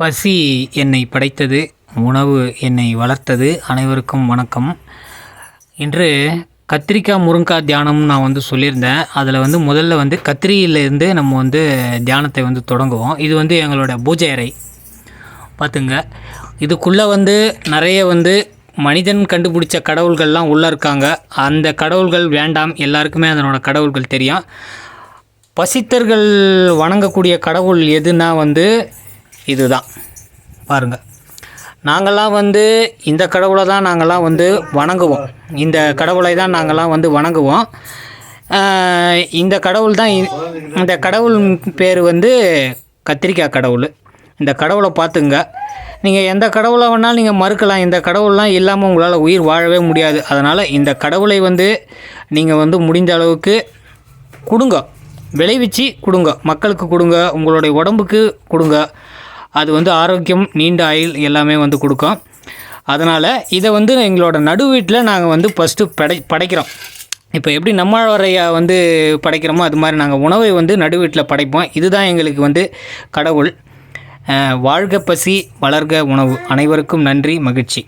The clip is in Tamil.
பசி என்னை படைத்தது உணவு என்னை வளர்த்தது அனைவருக்கும் வணக்கம். இன்று கத்திரிக்காய் முருங்காய் தியானம் நான் வந்து சொல்லியிருந்தேன். அதில் வந்து முதல்ல வந்து கத்திரியிலேருந்து நம்ம வந்து தியானத்தை வந்து தொடங்குவோம். இது வந்து எங்களோட பூஜை அறை. பார்த்துங்க. இதுக்குள்ளே வந்து நிறைய வந்து மனிதன் கண்டுபிடிச்ச கடவுள்கள்லாம் உள்ளே இருக்காங்க. அந்த கடவுள்கள் வேண்டாம். எல்லாருக்குமே அதனோட கடவுள்கள் தெரியும். பசித்தர்கள் வணங்கக்கூடிய கடவுள் எதுனா வந்து இதுதான். பாருங்கள் நாங்கள்லாம் வந்து இந்த கடவுளை தான் நாங்கள்லாம் வந்து வணங்குவோம். இந்த கடவுளை தான் நாங்கள்லாம் வந்து வணங்குவோம். இந்த கடவுள் தான் இந்த கடவுள் பேர் வந்து கத்திரிக்காய் கடவுள். இந்த கடவுளை பார்த்துங்க. நீங்கள் எந்த கடவுளை வேணாலும் நீங்கள் மறுக்கலாம். இந்த கடவுள்லாம் இல்லாமல் உங்களால் உயிர் வாழவே முடியாது. அதனால் இந்த கடவுளை வந்து நீங்கள் வந்து முடிந்த அளவுக்கு கொடுங்க. விளைவிச்சு கொடுங்க. மக்களுக்கு கொடுங்க. உங்களுடைய உடம்புக்கு கொடுங்க. அது வந்து ஆரோக்கியம் நீண்ட ஆயில் எல்லாமே வந்து கொடுக்கும். அதனால் இதை வந்து எங்களோட நடு வீட்டில் நாங்கள் வந்து ஃபஸ்ட்டு படை படைக்கிறோம். இப்போ எப்படி நம்மாழ்வாரையா வந்து படைக்கிறோமோ அது மாதிரி நாங்கள் உணவை வந்து நடு வீட்டில் படைப்போம். இதுதான் எங்களுக்கு வந்து கடவுள். வாழ்க பசி வளர்க உணவு. அனைவருக்கும் நன்றி மகிழ்ச்சி.